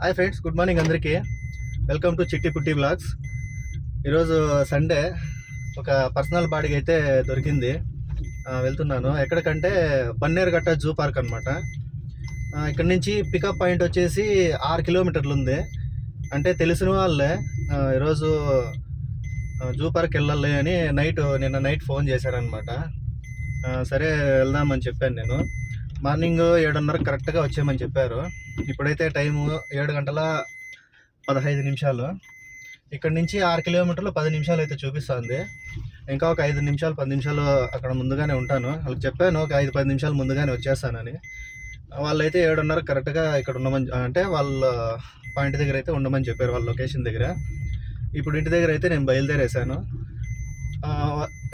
Hi friends good morning అందరికీ. Welcome to Chitti Putti blogs ఈరోజు Sunday ఒక personal బాడీకి అయితే దొరికింది. వెళ్తున్నాను. ఎక్కడికంటే బన్నేరుగట్ట జూ పార్క్ అనమాట ఇక్కడ నుంచి పికప్ పాయింట్ వచ్చేసి ఆరు కిలోమీటర్లు ఉంది. అంటే తెలిసిన వాళ్ళే ఈరోజు జూ పార్క్ వెళ్ళాలి అని నైట్ నిన్న నైట్ ఫోన్ చేశారనమాట సరే వెళ్దామని చెప్పాను నేను. మార్నింగ్ ఏడున్నర కరెక్ట్గా వచ్చేయమని చెప్పారు. ఇప్పుడైతే టైము ఏడు గంటల పదహైదు నిమిషాలు. ఇక్కడ నుంచి ఆరు కిలోమీటర్లు పది నిమిషాలు అయితే చూపిస్తుంది. ఇంకా ఒక ఐదు నిమిషాలు పది నిమిషాలు అక్కడ ముందుగానే ఉంటాను. వాళ్ళకి చెప్పాను ఒక ఐదు పది నిమిషాలు ముందుగానే వచ్చేస్తానని. వాళ్ళైతే ఏడున్నర కరెక్ట్గా ఇక్కడ ఉండమని అంటే వాళ్ళ పాయింట్ దగ్గర అయితే ఉండమని చెప్పారు వాళ్ళ లొకేషన్ దగ్గర. ఇప్పుడు ఇంటి దగ్గర అయితే నేను బయలుదేరేసాను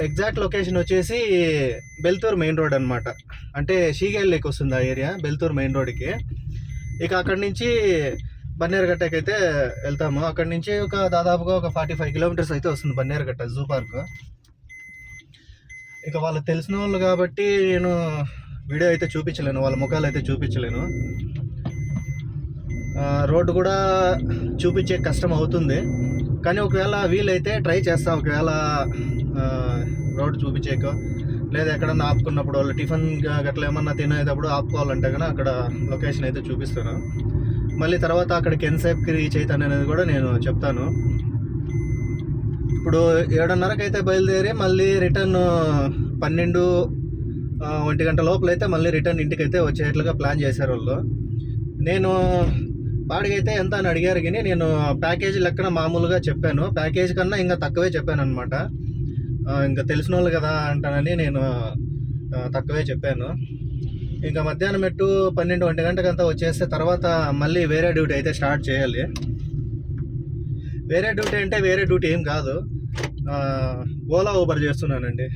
ఎగ్జాక్ట్ లొకేషన్ వచ్చేసి బెల్తూర్ మెయిన్ రోడ్ అనమాట అంటే షీగేళ్ళకి వస్తుంది ఆ ఏరియా బెల్తూర్ మెయిన్ రోడ్కి. ఇక అక్కడి నుంచి బన్నేరుగట్టకి అయితే వెళ్తాము. అక్కడి నుంచి ఒక దాదాపుగా ఒక ఫార్టీ ఫైవ్ కిలోమీటర్స్ అయితే వస్తుంది బన్నేరుగట్ట జూ పార్క్. ఇక వాళ్ళకి తెలిసిన వాళ్ళు కాబట్టి నేను వీడియో అయితే చూపించలేను. వాళ్ళ ముఖాలు అయితే చూపించలేను. రోడ్డు కూడా చూపించే కష్టం అవుతుంది. కానీ ఒకవేళ వీలైతే ట్రై చేస్తా. ఒకవేళ రోడ్డు చూపించేక లేదా ఎక్కడన్నా ఆపుకున్నప్పుడు వాళ్ళు టిఫిన్ గట్ల గట్లా ఏమన్నా తినేటప్పుడు ఆపుకోవాలంటే కనుక అక్కడ లొకేషన్ అయితే చూపిస్తాను. మళ్ళీ తర్వాత అక్కడికి ఎంతసేపుకి రీచ్ అవుతాను అనేది కూడా నేను చెప్తాను. ఇప్పుడు ఏడున్నరకు అయితే బయలుదేరి మళ్ళీ రిటర్న్ పన్నెండు ఒంటి గంట లోపల అయితే మళ్ళీ రిటర్న్ ఇంటికి అయితే వచ్చేట్లుగా ప్లాన్ చేశారు వాళ్ళు. నేను వాడికైతే ఎంత అని అడిగారు కానీ నేను ప్యాకేజీ లెక్కన మామూలుగా చెప్పాను. ప్యాకేజ్ కన్నా ఇంకా తక్కువే చెప్పాను అనమాట ఇంకా తెలిసిన వాళ్ళు కదా అంటానని నేను తక్కువే చెప్పాను. ఇంకా మధ్యాహ్నం ఎట్టు పన్నెండు ఒంటి గంటకంతా వచ్చేస్తే తర్వాత మళ్ళీ వేరే డ్యూటీ అయితే స్టార్ట్ చేయాలి. వేరే డ్యూటీ అంటే వేరే డ్యూటీ ఏం కాదు. ఓలా ఊబర్ చేస్తున్నానండి.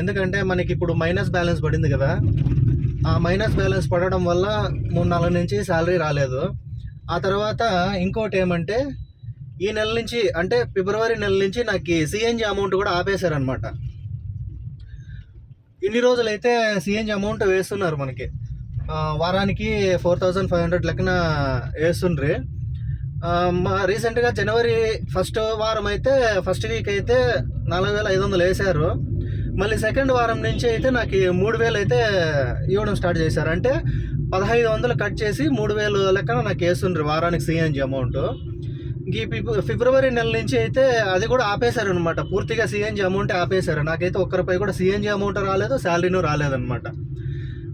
ఎందుకంటే మనకి ఇప్పుడు మైనస్ బ్యాలెన్స్ పడింది కదా. ఆ మైనస్ బ్యాలెన్స్ పడడం వల్ల మూడు నెలల నుంచి శాలరీ రాలేదు. ఆ తర్వాత ఇంకోటి ఏమంటే ఈ నెల నుంచి అంటే ఫిబ్రవరి నెల నుంచి నాకు సిఎన్జి అమౌంట్ కూడా ఆపేశారనమాట ఇన్ని రోజులైతే సిఎన్జి అమౌంట్ వేస్తున్నారు మనకి. వారానికి ఫోర్ థౌజండ్ ఫైవ్ హండ్రెడ్ లెక్కన వేస్తుండ్రి. మా రీసెంట్గా జనవరి ఫస్ట్ వారం అయితే ఫస్ట్ వీక్ అయితే నాలుగు వేల ఐదు వందలు వేశారు. మళ్ళీ సెకండ్ వారం నుంచి అయితే నాకు మూడు వేలు అయితే ఇవ్వడం స్టార్ట్ చేశారు. అంటే పదహైదు వందలు కట్ చేసి మూడు వేలు లెక్కన నాకు వేస్తుండ్రి వారానికి సిఎన్జి అమౌంట్ ఈ ఫిబ్రవరి నెల నుంచి అయితే అది కూడా ఆపేశారు అనమాట పూర్తిగా సిఎన్జి అమౌంట్ ఆపేశారు. నాకైతే ఒక్కరిపై కూడా సిఎన్జి అమౌంట్ రాలేదు శాలరీను రాలేదన్నమాట.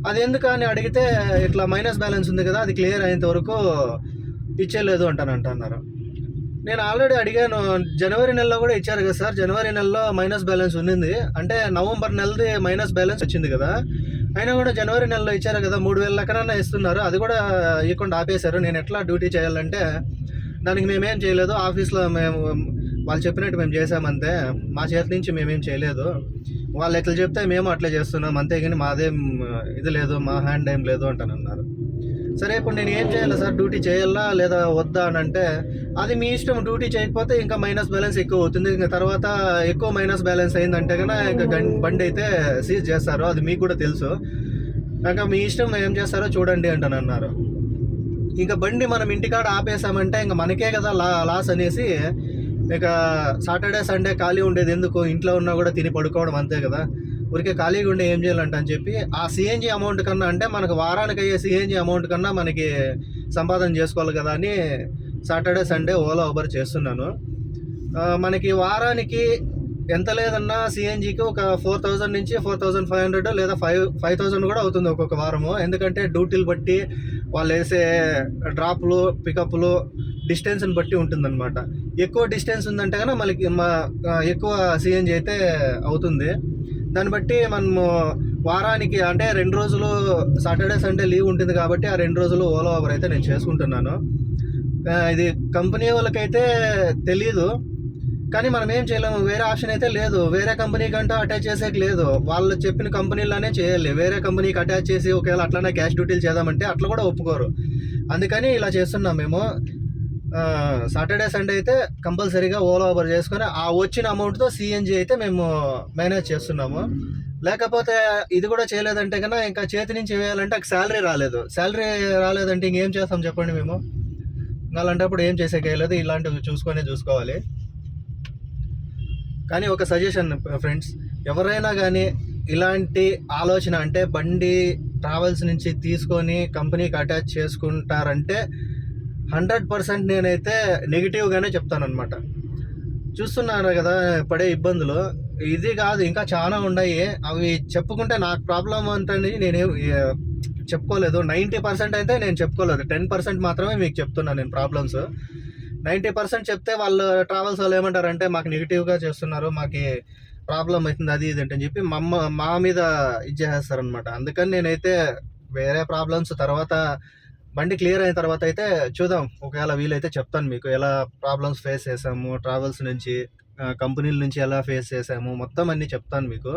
అది ఎందుకు అని అడిగితే ఇట్లా మైనస్ బ్యాలెన్స్ ఉంది కదా అది క్లియర్ అయ్యేంత వరకు ఇచ్చేయలేదు అంటాను అంటున్నారు నేను ఆల్రెడీ అడిగాను జనవరి నెలలో కూడా ఇచ్చారు కదా సార్ జనవరి నెలలో మైనస్ బ్యాలెన్స్ ఉంది అంటే నవంబర్ నెలది మైనస్ బ్యాలెన్స్ వచ్చింది కదా అయినా కూడా జనవరి నెలలో ఇచ్చారు కదా మూడు వేల లెక్కనన్నా ఇస్తున్నారు అది కూడా ఇవ్వకుండా ఆపేశారు. నేను ఎట్లా డ్యూటీ చేయాలంటే దానికి మేమేం చేయలేదు. ఆఫీస్లో మేము వాళ్ళు చెప్పినట్టు మేము చేసామంతే మా చేతి నుంచి మేమేం చేయలేదు. వాళ్ళు ఎట్లా చెప్తే మేము అట్లా చేస్తున్నాం. అంతేగాని మాదేం ఇది లేదు మా హ్యాండ్ ఏం లేదు అంటానన్నారు. సరే ఇప్పుడు నేను ఏం చేయాలి సార్? డ్యూటీ చేయాలా లేదా వద్దా అని అంటే అది మీ ఇష్టం. డ్యూటీ చేయకపోతే ఇంకా మైనస్ బ్యాలెన్స్ ఎక్కువ అవుతుంది. ఇంకా తర్వాత ఎక్కువ మైనస్ బ్యాలెన్స్ అయిందంటే కనుక ఇంకా బండి అయితే సీజ్ చేస్తారు. అది మీకు కూడా తెలుసు. ఇంకా మీ ఇష్టం ఏం చేస్తారో చూడండి అంటానన్నారు. ఇంకా బండి మనం ఇంటికాడ ఆపేసామంటే ఇంకా మనకే కదా లా లాస్ అనేసి ఇక సాటర్డే సండే ఖాళీ ఉండేది ఎందుకు? ఇంట్లో ఉన్నా కూడా తిని పడుకోవడం అంతే కదా. ఊరికే ఖాళీగా ఉండే ఏం చేయాలంట అని చెప్పి ఆ సిఎన్జి అమౌంట్ కన్నా అంటే మనకు వారానికి అయ్యే సిఎన్జి అమౌంట్ కన్నా మనకి సంపాదన చేసుకోవాలి కదా అని సాటర్డే సండే ఓలా ఊబర్ చేస్తున్నాను. మనకి వారానికి ఎంత లేదన్నా సిఎన్జికి ఒక ఫోర్ థౌజండ్ నుంచి ఫోర్ థౌజండ్ ఫైవ్ హండ్రెడ్ లేదా ఫైవ్ ఫైవ్ థౌజండ్ కూడా అవుతుంది ఒక్కొక్క వారము. ఎందుకంటే డ్యూటీలు బట్టి వాళ్ళు వేసే డ్రాప్లు పికప్లు డిస్టెన్స్ని బట్టి ఉంటుందన్నమాట. ఎక్కువ డిస్టెన్స్ ఉందంటే కనుక మనకి మా ఎక్కువ సిఎన్జి అయితే అవుతుంది. దాన్ని బట్టి మనము వారానికి అంటే రెండు రోజులు సాటర్డే సండే లీవ్ ఉంటుంది కాబట్టి ఆ రెండు రోజులు ఓలా ఓవర్ అయితే నేను చేసుకుంటున్నాను. ఇది కంపెనీ వాళ్ళకైతే తెలియదు కానీ మనం ఏం చేయలేము. వేరే ఆప్షన్ అయితే లేదు. వేరే కంపెనీ కంటూ అటాచ్ చేసేకి లేదు. వాళ్ళు చెప్పిన కంపెనీలోనే చేయాలి. వేరే కంపెనీకి అటాచ్ చేసి ఒకవేళ అట్లానే క్యాష్ డ్యూటీలు చేద్దామంటే అట్లా కూడా ఒప్పుకోరు. అందుకని ఇలా చేస్తున్నాం మేము. సాటర్డే సండే అయితే కంపల్సరీగా ఓలా ఓవర్ చేసుకొని ఆ వచ్చిన అమౌంట్తో సిఎన్జి అయితే మేము మేనేజ్ చేస్తున్నాము. లేకపోతే ఇది కూడా చేయలేదంటే కన్నా ఇంకా చేతి నుంచి వేయాలంటే శాలరీ రాలేదు. శాలరీ రాలేదంటే ఇంకేం చేస్తాం చెప్పండి మేము? అలాంటప్పుడు ఏం చేసేకేయలేదు ఇలాంటివి చూసుకొని చూసుకోవాలి. కానీ ఒక సజెషన్ ఫ్రెండ్స్ ఎవరైనా కానీ ఇలాంటి ఆలోచన అంటే బండి ట్రావెల్స్ నుంచి తీసుకొని కంపెనీకి అటాచ్ చేసుకుంటారంటే హండ్రెడ్ పర్సెంట్ నేనైతే నెగిటివ్గానే చెప్తానమాట చూస్తున్నారు కదా పడే ఇబ్బందులు. ఇది కాదు ఇంకా చాలా ఉన్నాయి. అవి చెప్పుకుంటే నాకు ప్రాబ్లం అంటే నేను చెప్పుకోలేదు. నైంటీ పర్సెంట్ అయితే నేను చెప్పుకోలేదు. టెన్ పర్సెంట్ మాత్రమే మీకు చెప్తున్నాను నేను ప్రాబ్లమ్స్ నైంటీ పర్సెంట్ చెప్తే వాళ్ళు ట్రావెల్స్ వాళ్ళు ఏమంటారంటే మాకు నెగిటివ్గా చేస్తున్నారు మాకు ప్రాబ్లం అవుతుంది అది ఇది అంటే అని చెప్పి మమ్మ మా మీద ఇది చేసేస్తారనమాట అందుకని నేనైతే వేరే ప్రాబ్లమ్స్ తర్వాత బండి క్లియర్ అయిన తర్వాత అయితే చూద్దాం. ఒకవేళ వీలైతే చెప్తాను మీకు ఎలా ప్రాబ్లమ్స్ ఫేస్ చేసాము ట్రావెల్స్ నుంచి కంపెనీల నుంచి ఎలా ఫేస్ చేసాము మొత్తం అన్నీ చెప్తాను మీకు.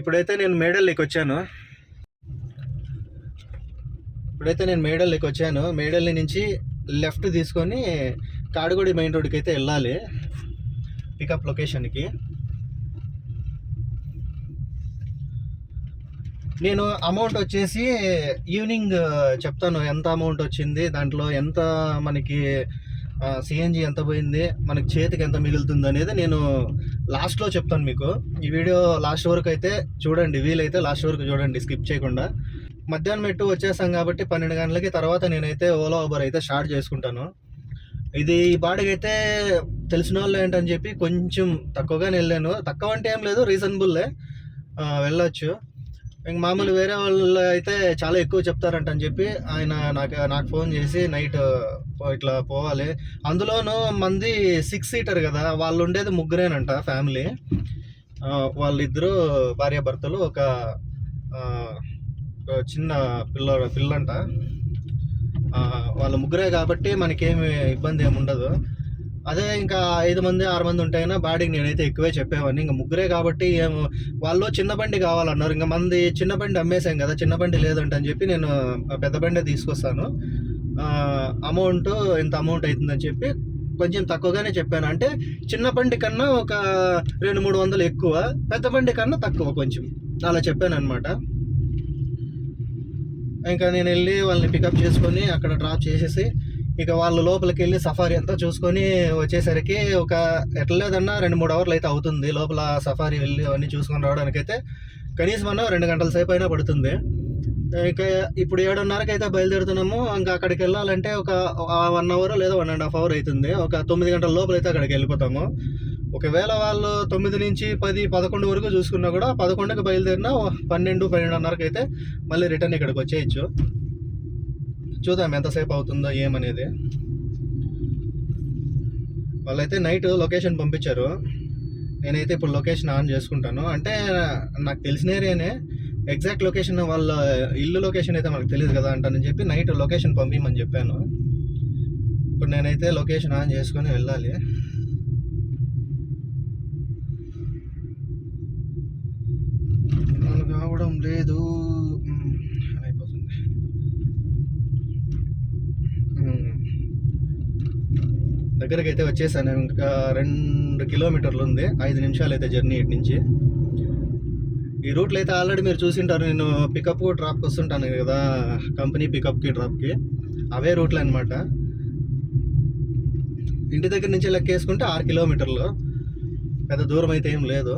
ఇప్పుడైతే నేను మేడల్లోకి వచ్చాను. ఇప్పుడైతే నేను మేడల్లోకి వచ్చాను. మేడల్లి నుంచి లెఫ్ట్ తీసుకొని కాడుగొడి మెయిన్ రోడ్కి అయితే వెళ్ళాలి పికప్ లొకేషన్కి నేను అమౌంట్ వచ్చేసి ఈవినింగ్ చెప్తాను. ఎంత అమౌంట్ వచ్చింది దాంట్లో ఎంత మనకి సిఎన్జి ఎంత పోయింది మనకి చేతికి ఎంత మిగులుతుంది అనేది నేను లాస్ట్లో చెప్తాను మీకు. ఈ వీడియో లాస్ట్ వరకు అయితే చూడండి వీలైతే లాస్ట్ వరకు చూడండి స్కిప్ చేయకుండా. మధ్యాహ్నం ఎటు వచ్చేసాం కాబట్టి పన్నెండు గంటలకి తర్వాత నేనైతే ఓలా ఊబర్ అయితే స్టార్ట్ చేసుకుంటాను. ఇది ఈ బాడీకి అయితే తెలిసిన వాళ్ళు ఏంటని చెప్పి కొంచెం తక్కువగానే వెళ్ళాను. తక్కువ అంటే ఏం లేదు రీజనబుల్లే వెళ్ళొచ్చు. ఇంక మామూలు వేరే వాళ్ళు అయితే చాలా ఎక్కువ చెప్తారంట అని చెప్పి ఆయన నాకు నాకు ఫోన్ చేసి నైట్ ఇట్లా పోవాలి. అందులోనూ మంది సిక్స్ సీటర్ కదా వాళ్ళు ఉండేది ముగ్గురేనంట ఫ్యామిలీ వాళ్ళిద్దరూ భార్య భర్తలు ఒక ఒక చిన్న పిల్ల పిల్లంట. వాళ్ళ ముగ్గురే కాబట్టి మనకేమి ఇబ్బంది ఏమి ఉండదు. అదే ఇంకా ఐదు మంది ఆరు మంది ఉంటాయినా బాడీకి నేనైతే ఎక్కువే చెప్పేవాడిని. ఇంకా ముగ్గురే కాబట్టి ఏమో వాళ్ళు చిన్న బండి కావాలన్నారు. ఇంకా మంది చిన్న బండి అమ్మేసాం కదా చిన్న బండి లేదంట అని చెప్పి నేను పెద్ద బండి తీసుకొస్తాను. అమౌంట్ ఇంత అమౌంట్ అవుతుందని చెప్పి కొంచెం తక్కువగానే చెప్పాను. అంటే చిన్న బండి కన్నా ఒక రెండు మూడు వందలు ఎక్కువ పెద్ద బండి కన్నా తక్కువ కొంచెం. అలా చెప్పాను అనమాట ఇంకా నేను వెళ్ళి వాళ్ళని పికప్ చేసుకొని అక్కడ డ్రాప్ చేసేసి ఇక వాళ్ళు లోపలికి వెళ్ళి సఫారీ అంతా చూసుకొని వచ్చేసరికి ఒక ఎట్లా లేదన్నా రెండు మూడు అవర్లు అయితే అవుతుంది. లోపల సఫారీ వెళ్ళి అవన్నీ చూసుకొని రావడానికైతే కనీసం అన్న రెండు గంటల సేపు అయినా పడుతుంది. ఇంకా ఇప్పుడు ఏడున్నరకి అయితే బయలుదేరుతున్నాము. ఇంకా అక్కడికి వెళ్ళాలంటే ఒక వన్ అవర్ లేదా వన్ అండ్ హాఫ్ అవర్ అవుతుంది. ఒక తొమ్మిది గంటల లోపల అయితే అక్కడికి వెళ్ళిపోతాము. ఒకవేళ వాళ్ళు తొమ్మిది నుంచి పది పదకొండు వరకు చూసుకున్నా కూడా పదకొండుకి బయలుదేరినా పన్నెండు పన్నెండున్నరకు అయితే మళ్ళీ రిటర్న్ ఇక్కడికి వచ్చేయచ్చు. చూద్దాం ఎంతసేపు అవుతుందో ఏమనేది వాళ్ళైతే నైట్ లొకేషన్ పంపించారు. నేనైతే ఇప్పుడు లొకేషన్ ఆన్ చేసుకుంటాను. అంటే నాకు తెలిసిన ఏరియానే ఎగ్జాక్ట్ లొకేషన్ వాళ్ళ ఇల్లు లొకేషన్ అయితే మనకు తెలియదు కదా అంటానని చెప్పి నైట్ లొకేషన్ పంపించమని చెప్పాను. ఇప్పుడు నేనైతే లొకేషన్ ఆన్ చేసుకొని వెళ్ళాలి. కావడం లేదు. అయిపోతుంది. దగ్గరికి అయితే వచ్చేసాను. ఇంకా రెండు కిలోమీటర్లు ఉంది. ఐదు నిమిషాలు అయితే జర్నీ ఇటు నుంచి. ఈ రూట్లో అయితే ఆల్రెడీ మీరు చూసింటారు. నేను పికప్ డ్రాప్కి వస్తుంటాను కదా. కంపెనీ పికప్కి డ్రాప్కి. అవే రూట్లు అనమాట ఇంటి దగ్గర నుంచి లెక్కేసుకుంటే ఆరు కిలోమీటర్లు. పెద్ద దూరం అయితే ఏం లేదు.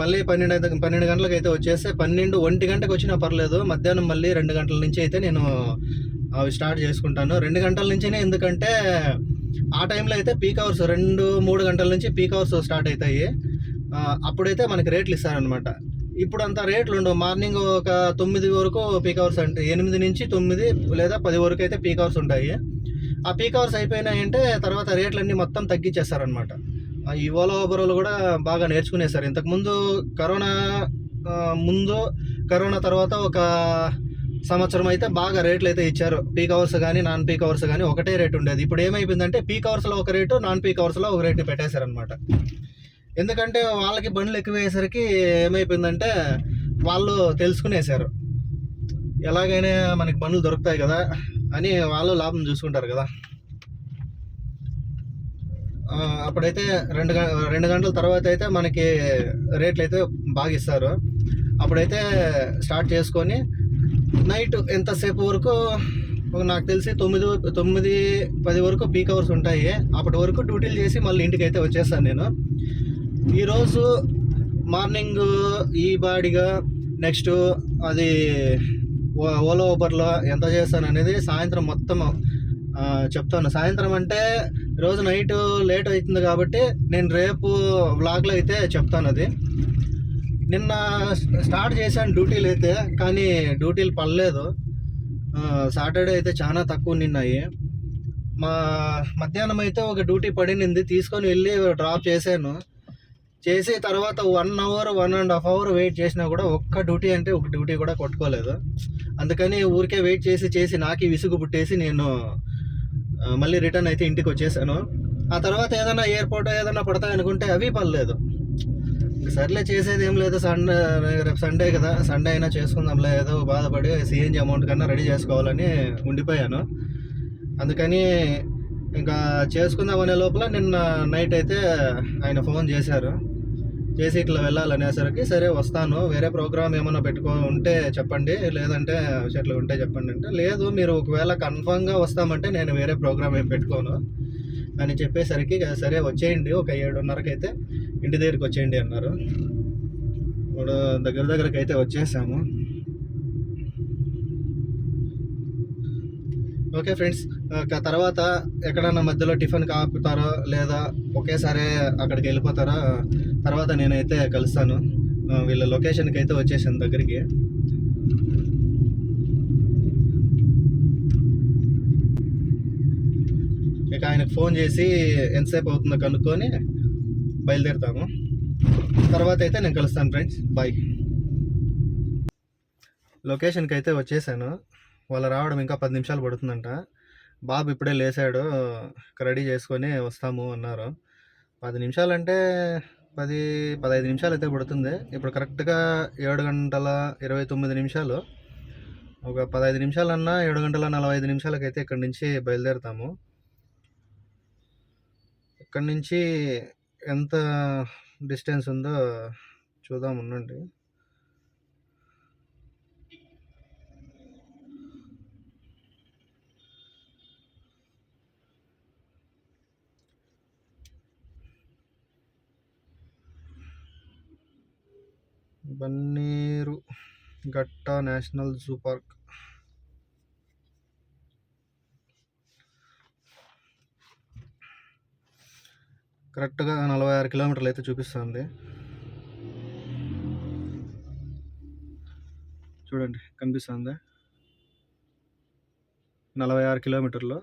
మళ్ళీ పన్నెండు అయితే పన్నెండు గంటలకు అయితే వచ్చేస్తే పన్నెండు ఒంటి గంటకు వచ్చినా పర్లేదు. మధ్యాహ్నం మళ్ళీ రెండు గంటల నుంచి అయితే నేను అవి స్టార్ట్ చేసుకుంటాను. రెండు గంటల నుంచినే ఎందుకంటే ఆ టైంలో అయితే పీక్ అవర్స్ రెండు మూడు గంటల నుంచి పీక్ అవర్స్ స్టార్ట్ అవుతాయి. అప్పుడైతే మనకి రేట్లు ఇస్తారనమాట ఇప్పుడు అంత రేట్లు ఉండవు. మార్నింగ్ ఒక తొమ్మిది వరకు పీక్ అవర్స్ అంటే ఎనిమిది నుంచి తొమ్మిది లేదా పది వరకు అయితే పీక్ అవర్స్ ఉంటాయి. ఆ పీక్ అవర్స్ అయిపోయినాయంటే తర్వాత రేట్లన్నీ మొత్తం తగ్గించేస్తారనమాట ఈ ఓలా ఓబరోలు కూడా బాగా నేర్చుకునేసారు ఇంతకుముందు కరోనా ముందు కరోనా తర్వాత ఒక సంవత్సరం అయితే బాగా రేట్లు అయితే ఇచ్చారు. పీక్ అవర్స్ కానీ నాన్ పీక్ అవర్స్ కానీ ఒకటే రేట్ ఉండేది. ఇప్పుడు ఏమైపోయిందంటే పీక్ అవర్స్లో ఒక రేటు నాన్ పీక్ అవర్స్లో ఒక రేటు పెట్టేశారనమాట ఎందుకంటే వాళ్ళకి బండ్లు ఎక్కువ అయ్యేసరికి ఏమైపోయిందంటే వాళ్ళు తెలుసుకునేశారు. ఎలాగైనా మనకి బండ్లు దొరుకుతాయి కదా అని వాళ్ళు లాభం చూసుకుంటారు కదా. అప్పుడైతే రెండు గ- రెండు గంటల తర్వాత అయితే మనకి రేట్లు అయితే బాగా ఇస్తారు. అప్పుడైతే స్టార్ట్ చేసుకొని నైట్ ఎంతసేపు వరకు నాకు తెలిసి తొమ్మిది తొమ్మిది పది వరకు పీక్ అవర్స్ ఉంటాయి. అప్పటి వరకు డ్యూటీలు చేసి మళ్ళీ ఇంటికి అయితే వచ్చేస్తాను నేను. ఈరోజు మార్నింగ్ ఈ బాడీగా నెక్స్ట్ అది ఓలా ఊబర్లో ఎంత చేస్తాను అనేది సాయంత్రం మొత్తం చెప్తాను. సాయంత్రం అంటే రోజు నైట్ లేట్ అవుతుంది కాబట్టి నేను రేపు వ్లాగ్లో అయితే చెప్తాను అది. నిన్న స్టార్ట్ చేశాను డ్యూటీలు అయితే కానీ డ్యూటీలు పడలేదు. సాటర్డే అయితే చాలా తక్కువ నిన్నాయి. మా మధ్యాహ్నం అయితే ఒక డ్యూటీ పడినింది తీసుకొని వెళ్ళి డ్రాప్ చేశాను. చేసి తర్వాత one hour one and half hour wait చేసినా కూడా ఒక్క డ్యూటీ అంటే ఒక డ్యూటీ కూడా కొట్టుకోలేదు. అందుకని ఊరికే వెయిట్ చేసి చేసి నాకు విసుగు పుట్టేసి నేను మళ్ళీ రిటర్న్ అయితే ఇంటికి వచ్చేసాను. ఆ తర్వాత ఏదైనా ఎయిర్పోర్ట్ ఏదైనా పడతాయి అనుకుంటే అవి పర్లేదు సర్లే చేసేది ఏం లేదు సండే రేపు సండే కదా సండే అయినా చేసుకుందాంలే ఏదో బాధపడి సిఎన్జి అమౌంట్ కన్నా రెడీ చేసుకోవాలని ఉండిపోయాను. అందుకని ఇంకా చేసుకుందామనే లోపల నిన్న నైట్ అయితే ఆయన ఫోన్ చేశారు. చేసి ఇట్లా వెళ్ళాలనేసరికి సరే వస్తాను వేరే ప్రోగ్రామ్ ఏమైనా పెట్టుకో ఉంటే చెప్పండి లేదంటే ఇట్లా ఉంటే చెప్పండి అంటే లేదు మీరు ఒకవేళ కన్ఫామ్గా వస్తామంటే నేను వేరే ప్రోగ్రామ్ ఏం పెట్టుకోను అని చెప్పేసరికి సరే వచ్చేయండి ఒక ఏడున్నరకి అయితే ఇంటి దగ్గరికి వచ్చేయండి అన్నారు. ఇప్పుడు దగ్గర దగ్గరకి అయితే వచ్చేసాము. ఓకే ఫ్రెండ్స్ తర్వాత ఎక్కడన్నా మధ్యలో టిఫిన్ కాపుతారో లేదా ఒకేసారి అక్కడికి వెళ్ళిపోతారో? తర్వాత నేనైతే కలుస్తాను. వీళ్ళ లొకేషన్కి అయితే వచ్చేసాను దగ్గరికి. ఇక ఆయనకు ఫోన్ చేసి ఎంతసేపు అవుతుందో కనుక్కొని బయలుదేరుతాము. తర్వాత అయితే నేను కలుస్తాను ఫ్రెండ్స్. బాయ్ లొకేషన్కి అయితే వచ్చేసాను. వాళ్ళు రావడం ఇంకా పది నిమిషాలు పడుతుందంట. బాబు ఇప్పుడే లేచాడు రెడీ చేసుకొని వస్తాము అన్నారు. పది నిమిషాలు అంటే పది పదహైదు నిమిషాలు అయితే పడుతుంది. ఇప్పుడు కరెక్ట్గా ఏడు గంటల ఇరవై తొమ్మిది నిమిషాలు. ఒక పదహైదు నిమిషాలన్నా ఏడు గంటల నలభై ఐదు నిమిషాలకైతే ఇక్కడి నుంచి బయలుదేరుతాము. ఇక్కడి నుంచి ఎంత డిస్టెన్స్ ఉందో చూద్దాం ఉండండి. బన్నీరు గట్ట నేషనల్ జూ పార్క్. కరెక్ట్గా నలభై ఆరు కిలోమీటర్లు అయితే చూపిస్తుంది. చూడండి కనిపిస్తుంది. నలభై ఆరు కిలోమీటర్లు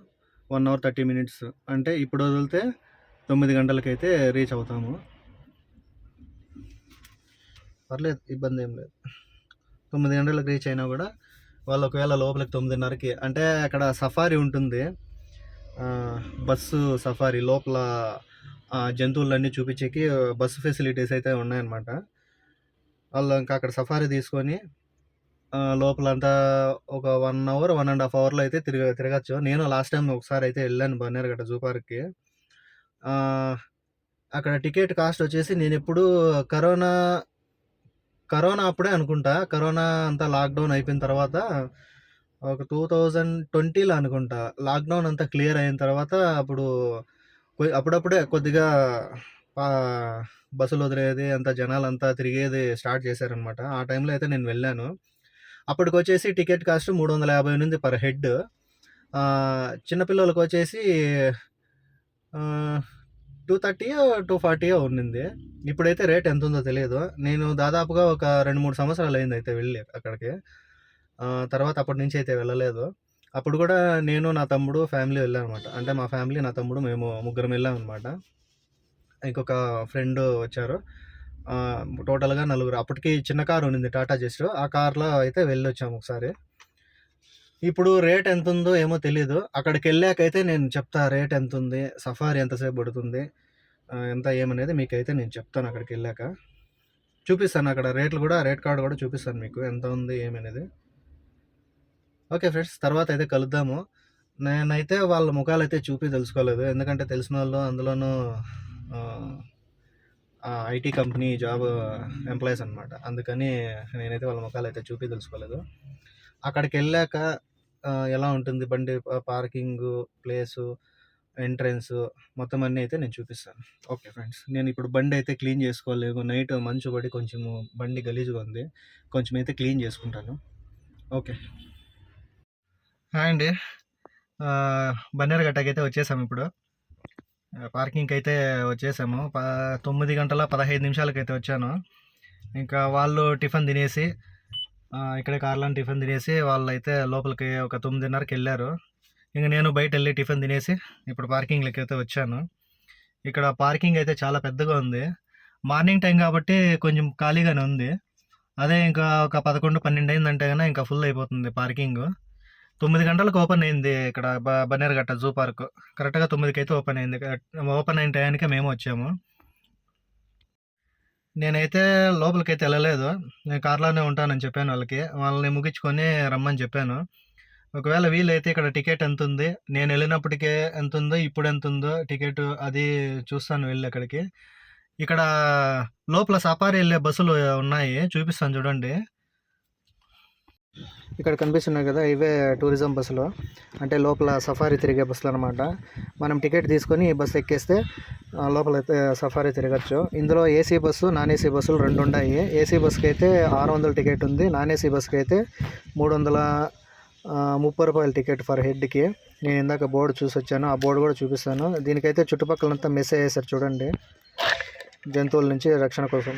వన్ అవర్ థర్టీ మినిట్స్. అంటే ఇప్పుడు వదిలితే తొమ్మిది గంటలకైతే రీచ్ అవుతాము. పర్లేదు ఇబ్బంది ఏం లేదు. తొమ్మిది గంటలకు రీచ్ అయినా కూడా వాళ్ళు ఒకవేళ లోపలికి తొమ్మిదిన్నరకి అంటే అక్కడ సఫారీ ఉంటుంది. బస్సు సఫారీ లోపల జంతువులన్నీ చూపించేకి బస్సు ఫెసిలిటీస్ అయితే ఉన్నాయన్నమాట. వాళ్ళు ఇంకా అక్కడ సఫారీ తీసుకొని లోపలంతా ఒక one hour one and half అవర్లో అయితే తిరగ తిరగచ్చు. నేను లాస్ట్ టైం ఒకసారి అయితే వెళ్ళాను బన్నేరుగట్ట జూ పార్క్కి. అక్కడ టికెట్ కాస్ట్ వచ్చేసి నేను ఎప్పుడు కరోనా కరోనా అప్పుడే అనుకుంటా. కరోనా అంతా లాక్డౌన్ అయిపోయిన తర్వాత ఒక టూ థౌజండ్ ట్వంటీలో అనుకుంటా. లాక్డౌన్ అంతా క్లియర్ అయిన తర్వాత అప్పుడు అప్పుడప్పుడే కొద్దిగా బస్సులు వదిలేది అంత జనాలు అంతా తిరిగేది స్టార్ట్ చేశారనమాట. ఆ టైంలో అయితే నేను వెళ్ళాను. అప్పటికి వచ్చేసి టికెట్ కాస్ట్ మూడు వందల యాభై ఉంది పర్ హెడ్. చిన్నపిల్లలకు వచ్చేసి టూ థర్టీ టూ ఫార్టీయో ఉండింది ఇప్పుడైతే రేట్ ఎంత ఉందో తెలియదు. నేను దాదాపుగా ఒక రెండు మూడు సంవత్సరాలు అయింది అయితే వెళ్ళి అక్కడికి. తర్వాత అప్పటి నుంచి అయితే వెళ్ళలేదు. అప్పుడు కూడా నేను నా తమ్ముడు ఫ్యామిలీ వెళ్ళాను అనమాట అంటే మా ఫ్యామిలీ నా తమ్ముడు మేము ముగ్గురం వెళ్ళాం అనమాట ఇంకొక ఫ్రెండ్ వచ్చారు. టోటల్గా నలుగురు. అప్పటికి చిన్న కారు ఉండింది టాటా జస్ట్. ఆ కార్లో అయితే వెళ్ళి వచ్చాము ఒకసారి. ఇప్పుడు రేట్ ఎంత ఉందో ఏమో తెలియదు అక్కడికి వెళ్ళాకైతే నేను చెప్తా రేట్ ఎంత ఉంది సఫారీ ఎంతసేపు పడుతుంది ఎంత ఏమనేది మీకైతే నేను చెప్తాను అక్కడికి వెళ్ళాక చూపిస్తాను అక్కడ రేట్లు కూడా రేట్ కార్డు కూడా చూపిస్తాను మీకు ఎంత ఉంది ఏమనేది. ఓకే ఫ్రెండ్స్ తర్వాత అయితే కలుద్దాము. నేనైతే వాళ్ళ ముఖాలు అయితే చూపి తెలుసుకోలేదు. ఎందుకంటే తెలిసిన వాళ్ళు అందులోనూ ఐటీ కంపెనీ జాబ్ ఎంప్లాయీస్ అనమాట అందుకని నేనైతే వాళ్ళ ముఖాలు అయితే చూపి తెలుసుకోలేదు. అక్కడికి వెళ్ళాక ఎలా ఉంటుంది బండి పార్కింగ్ ప్లేసు ఎంట్రన్స్ మొత్తం అన్నీ అయితే నేను చూపిస్తాను. Okay friends. నేను ఇప్పుడు బండి అయితే క్లీన్ చేసుకోలేదు. నైట్ మంచు పడి కొంచెము బండి గలీజ్గా ఉంది. కొంచెం అయితే క్లీన్ చేసుకుంటాను. ఓకే. హాయ్ అండి. బన్నేరుగట్టకి అయితే వచ్చేసాము ఇప్పుడు. పార్కింగ్కి అయితే వచ్చేసాము. ప తొమ్మిది గంటల పదహైదు నిమిషాలకైతే వచ్చాను. ఇంకా వాళ్ళు టిఫిన్ తినేసి ఇక్కడే కార్లో టిఫిన్ తినేసి వాళ్ళు అయితే లోపలికి ఒక తొమ్మిదిన్నరకి వెళ్ళారు ఇంక నేను బయట వెళ్ళి టిఫిన్ తినేసి ఇప్పుడు పార్కింగ్లోకి అయితే వచ్చాను. ఇక్కడ పార్కింగ్ అయితే చాలా పెద్దగా ఉంది. మార్నింగ్ టైం కాబట్టి కొంచెం ఖాళీగానే ఉంది. అదే ఇంకా ఒక పదకొండు పన్నెండు అయిందంటే కన్నా ఇంకా ఫుల్ అయిపోతుంది పార్కింగ్. తొమ్మిది గంటలకు ఓపెన్ అయింది ఇక్కడ బ- బన్నేరుగట్ట జూ పార్క్. కరెక్ట్గా తొమ్మిదికి అయితే ఓపెన్ అయింది. ఓపెన్ అయిన టయానికే మేము వచ్చాము. నేనైతే లోపలికైతే వెళ్ళలేదు. నేను కార్లోనే ఉంటానని చెప్పాను వాళ్ళకి. వాళ్ళని ముగించుకొని రమ్మని చెప్పాను. ఒకవేళ వీలైతే ఇక్కడ టికెట్ ఎంత ఉంది నేను వెళ్ళినప్పటికే ఎంత ఉందో ఇప్పుడు ఎంత ఉందో టికెట్ అది చూస్తాను వెళ్ళి అక్కడికి. ఇక్కడ లోపల సఫారీ వెళ్ళే బస్సులు ఉన్నాయి. చూపిస్తాను చూడండి. ఇక్కడ కనిపిస్తున్నాయి కదా ఇవే టూరిజం బస్సులు. అంటే లోపల సఫారీ తిరిగే బస్సులు అనమాట మనం టికెట్ తీసుకొని ఈ బస్సు ఎక్కేస్తే లోపల సఫారీ తిరగచ్చు. ఇందులో ఏసీ బస్సు నాన్ ఏసీ బస్సులు రెండు ఉన్నాయి ఏసీ బస్సుకి అయితే ఆరు వందల టికెట్ ఉంది. నాన్ ఏసీ బస్సుకి అయితే మూడు వందల ముప్పై రూపాయల టికెట్ ఫర్ హెడ్కి. నేను ఇందాక బోర్డు చూసి వచ్చాను. ఆ బోర్డు కూడా చూపిస్తాను. దీనికైతే చుట్టుపక్కలంతా మెసేజ్ చేశారు చూడండి. జంతువుల నుంచి రక్షణ కోసం.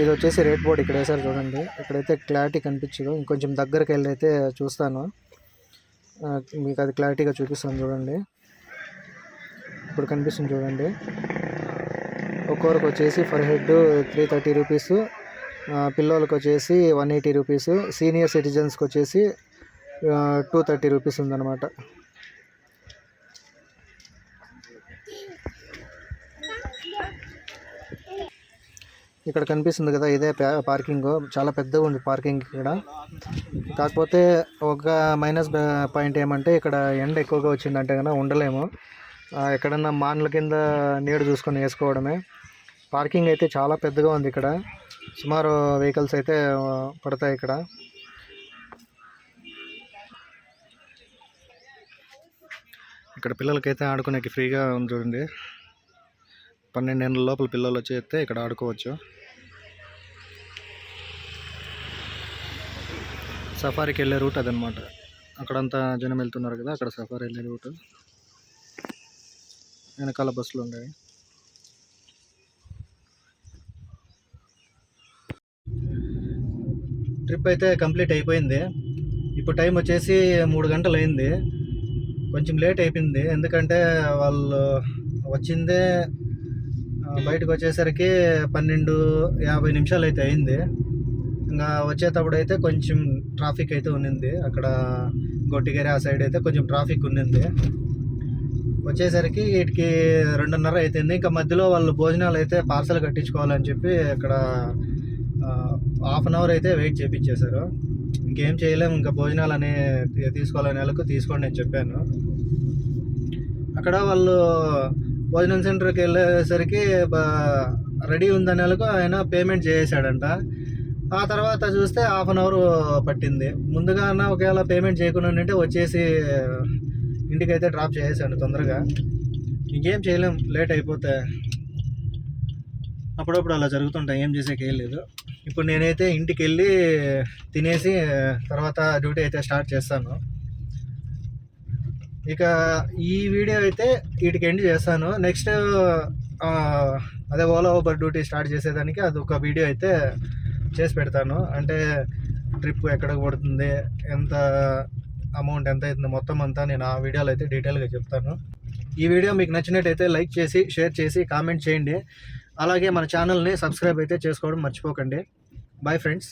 ఇది వచ్చేసి రేట్ బోర్డు ఇక్కడ వేసారు చూడండి. ఇక్కడైతే క్లారిటీ కనిపించదు. ఇంకొంచెం దగ్గరికి వెళ్ళి అయితే చూస్తాను. మీకు అది క్లారిటీగా చూపిస్తాను చూడండి. ఇప్పుడు కనిపిస్తుంది చూడండి. ఒక్కొక్కరికి వచ్చేసి per head three thirty rupees పిల్లలకి వచ్చేసి వన్ ఎయిటీ రూపీస్ సీనియర్ సిటిజన్స్కి వచ్చేసి టూ థర్టీ రూపీస్ ఉందన్నమాట. ఇక్కడ కనిపిస్తుంది కదా ఇదే పార్కింగ్. చాలా పెద్దగా ఉంది పార్కింగ్ ఇక్కడ. కాకపోతే ఒక మైనస్ పాయింట్ ఏమంటే ఇక్కడ ఎండ ఎక్కువగా వచ్చిందంటే కనుక ఉండలేము. ఎక్కడన్నా మాన్ల కింద నీడ చూసుకొని వేసుకోవడమే. పార్కింగ్ అయితే చాలా పెద్దగా ఉంది ఇక్కడ. సుమారు వెహికల్స్ అయితే పడతాయి ఇక్కడ. ఇక్కడ పిల్లలకైతే ఆడుకునేకి ఫ్రీగా ఉంది చూడండి. పన్నెండేళ్ళ లోపల పిల్లలు వచ్చి ఇక్కడ ఆడుకోవచ్చు. సఫారీకి వెళ్ళే రూట్ అదనమాట. అక్కడంతా జనం వెళ్తున్నారు కదా అక్కడ సఫారీ వెళ్ళే రూట్. వెనకాల బస్సులు ఉన్నాయి. ట్రిప్ అయితే కంప్లీట్ అయిపోయింది. ఇప్పుడు టైం వచ్చేసి మూడు గంటలు అయింది. కొంచెం లేట్ అయిపోయింది. ఎందుకంటే వాళ్ళు వచ్చిందే బయటకు వచ్చేసరికి పన్నెండు యాభై నిమిషాలు అయితే అయింది. ఇంకా వచ్చేటప్పుడు అయితే కొంచెం ట్రాఫిక్ అయితే ఉన్నింది. అక్కడ గొట్టిగేరి ఆ సైడ్ అయితే కొంచెం ట్రాఫిక్ ఉన్నింది. వచ్చేసరికి వీటికి రెండున్నర అయిపోయింది ఇంకా మధ్యలో వాళ్ళు భోజనాలు అయితే పార్సల్ కట్టించుకోవాలని చెప్పి అక్కడ హాఫ్ అన్ అవర్ అయితే వెయిట్ చేపించేశారు ఇంకేం చేయలేము ఇంకా భోజనాలు అనే తీసుకోవాలనే వాళ్ళకు తీసుకోండి నేను చెప్పాను. అక్కడ వాళ్ళు భోజనం సెంటర్కి వెళ్ళేసరికి రెడీ ఉందనే వాళ్ళకు ఆయన పేమెంట్ చేసేసాడంట. ఆ తర్వాత చూస్తే హాఫ్ అన్ అవర్ పట్టింది. ముందుగా అన్న ఒకవేళ పేమెంట్ చేయకుండా ఉంటే వచ్చేసి ఇంటికి అయితే డ్రాప్ చేసేసాడు తొందరగా. ఇంకేం చేయలేం లేట్ అయిపోతే. అప్పుడప్పుడు అలా జరుగుతుంటాయి ఏం చేసేకి ఏం లేదు. ఇప్పుడు నేనైతే ఇంటికి వెళ్ళి తినేసి తర్వాత డ్యూటీ అయితే స్టార్ట్ చేస్తాను. ఇక ఈ వీడియో అయితే వీటికి ఎండ్ చేస్తాను. నెక్స్ట్ అదే ఓలా ఊబర్ డ్యూటీ స్టార్ట్ చేసేదానికి అది ఒక వీడియో అయితే చేసి పెడతాను. అంటే ట్రిప్ ఎక్కడికి పడుతుంది ఎంత అమౌంట్ ఎంత అవుతుంది మొత్తం అంతా నేను ఆ వీడియోలో అయితే డీటెయిల్గా చెప్తాను. ఈ వీడియో మీకు నచ్చినట్టయితే లైక్ చేసి షేర్ చేసి కామెంట్ చేయండి. అలాగే మన ఛానల్ని సబ్స్క్రైబ్ అయితే చేసుకోవడం మర్చిపోకండి. Bye friends